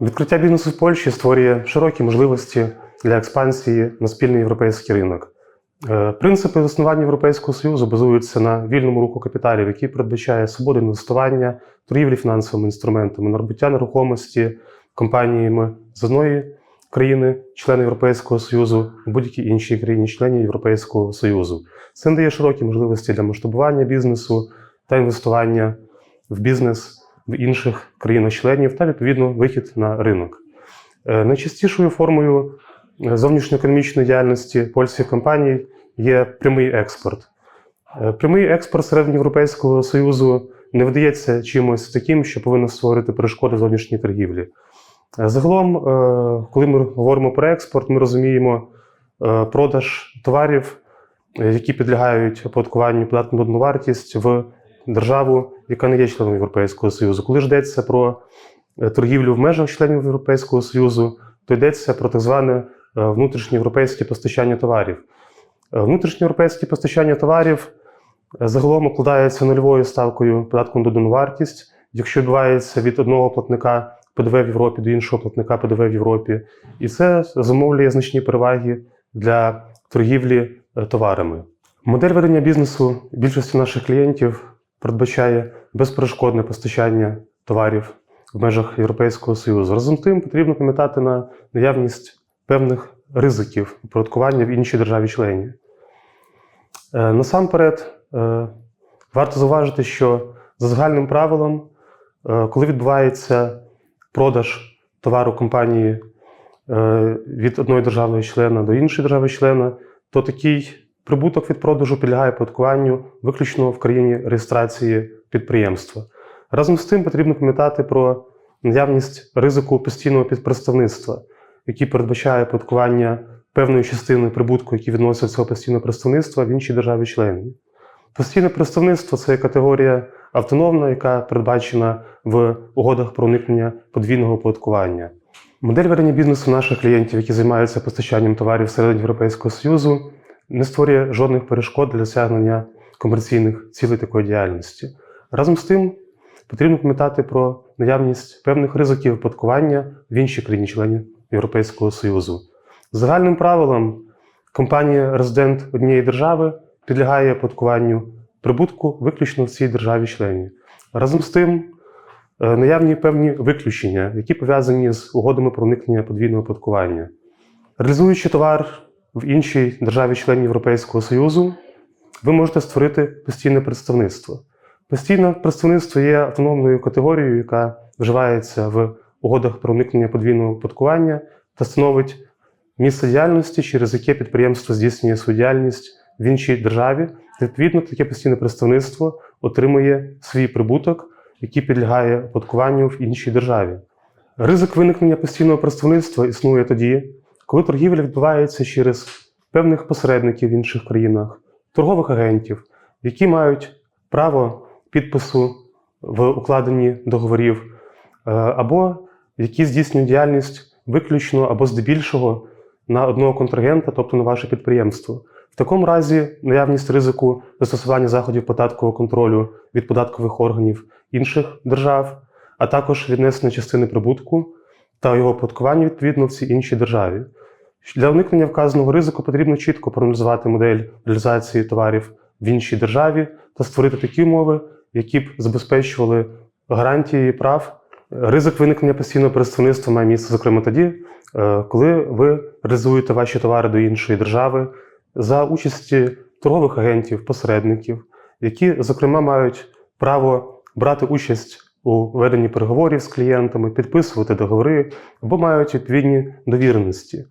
Відкриття бізнесу в Польщі створює широкі можливості для експансії на спільний європейський ринок. Е, Принципи заснування Європейського Союзу базуються на вільному руху капіталів, який передбачає свободу інвестування, торгівлі фінансовими інструментами, набуття нерухомості компаніями з одної країни, члени Європейського Союзу, в будь-якій іншій країні, члені Європейського Союзу. Це надає широкі можливості для масштабування бізнесу та інвестування в бізнес інших країнах-членів та відповідно вихід на ринок. Е, Найчастішою формою е, зовнішньоекономічної діяльності польських компаній є прямий експорт. Е, Прямий експорт серед Європейського Союзу не видається чимось таким, що повинно створити перешкоди в зовнішній торгівлі. Загалом, коли ми говоримо про експорт, ми розуміємо продаж товарів, які підлягають оподаткуванню податку на вартість в державу, яка не є членом Європейського Союзу. Коли ж йдеться про е, торгівлю в межах членів Європейського Союзу, то йдеться про так зване е, внутрішньоєвропейське постачання товарів. Е, Внутрішньоєвропейське постачання товарів загалом укладається нульовою ставкою податку на додану вартість, якщо відбувається від одного платника ПДВ в Європі до іншого платника ПДВ в Європі. І це зумовлює значні переваги для торгівлі товарами. Модель ведення бізнесу більшості наших клієнтів передбачає безперешкодне постачання товарів в межах Європейського Союзу. Разом з тим потрібно пам'ятати на наявність певних ризиків оподаткування в іншій державі-члені. Е, Насамперед, е, варто зауважити, що за загальним правилом, е, коли відбувається продаж товару компанії від одної держави-члена до іншої держави-члена, то такий прибуток від продажу підлягає оподаткуванню виключно в країні реєстрації підприємства. Разом з тим потрібно пам'ятати про наявність ризику постійного підпредставництва, який передбачає оподаткування певної частини прибутку, які відносяться до цього постійного представництва в іншій державі-члені. Постійне представництво це категорія автономна, яка передбачена в угодах про уникнення подвійного оподаткування. Модель ведення бізнесу наших клієнтів, які займаються постачанням товарів всередині Європейського Союзу, не створює жодних перешкод для досягнення комерційних цілей такої діяльності. Разом з тим, потрібно пам'ятати про наявність певних ризиків оподаткування в іншій країні членів Європейського Союзу. Загальним правилам, компанія резидент однієї держави підлягає оподаткуванню прибутку виключно в цій державі-члені. Разом з тим, е, наявні певні виключення, які пов'язані з угодами про уникнення подвійного оподаткування. Реалізуючи товар в іншій державі-члені Європейського Союзу, ви можете створити постійне представництво. Постійне представництво є автономною категорією, яка вживається в угодах про уникнення подвійного оподаткування та становить місце діяльності, через яке підприємство здійснює свою діяльність в іншій державі. Відповідно, таке постійне представництво отримує свій прибуток, який підлягає оподаткуванню в іншій державі. Ризик виникнення постійного представництва існує тоді, коли торгівля відбувається через певних посередників в інших країнах, торгових агентів, які мають право підпису в укладенні договорів, е, або які здійснюють діяльність виключно або здебільшого на одного контрагента, тобто на ваше підприємство. В такому разі наявність ризику застосування заходів податкового контролю від податкових органів інших держав, а також віднесення частини прибутку та його оподаткування відповідно в цій іншій державі. Для уникнення вказаного ризику потрібно чітко проаналізувати модель реалізації товарів в іншій державі та створити такі умови, які б забезпечували гарантії прав. Ризик виникнення постійного представництва має місце, зокрема тоді, е, коли ви реалізуєте ваші товари до іншої держави за участі торгових агентів, посередників, які, зокрема, мають право брати участь у веденні переговорів з клієнтами, підписувати договори або мають відповідні довіреності.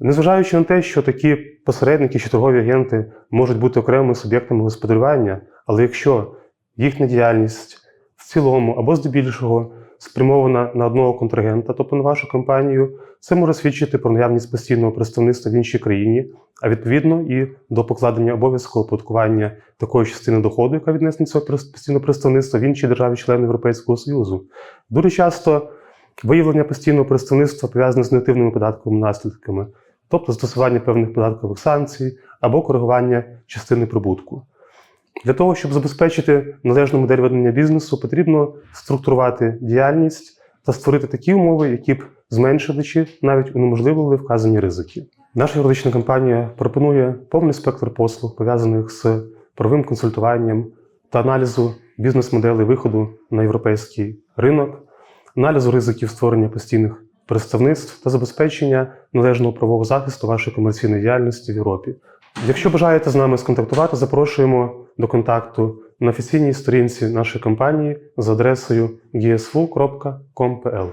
Незважаючи на те, що такі посередники чи торгові агенти можуть бути окремими суб'єктами господарювання, але якщо їхня діяльність в цілому або здебільшого спрямована на одного контрагента, тобто на вашу компанію, це може свідчити про наявність постійного представництва в іншій країні, а відповідно і до покладення обов'язкового оподаткування такої частини доходу, яка віднесена цього постійного представництва в іншій державі члени Європейського Союзу. Дуже часто виявлення постійного представництва пов'язане з негативними податковими наслідками, тобто застосування певних податкових санкцій або коригування частини прибутку. Для того, щоб забезпечити належну модель ведення бізнесу, потрібно структурувати діяльність та створити такі умови, які б зменшили чи навіть унеможливили вказані ризики. Наша юридична компанія пропонує повний спектр послуг, пов'язаних з правовим консультуванням та аналізу бізнес-моделей виходу на європейський ринок, аналізу ризиків створення постійних представництв та забезпечення належного правового захисту вашої комерційної діяльності в Європі. Якщо бажаєте з нами сконтактувати, запрошуємо до контакту на офіційній сторінці нашої компанії за адресою gsvu.com.pl.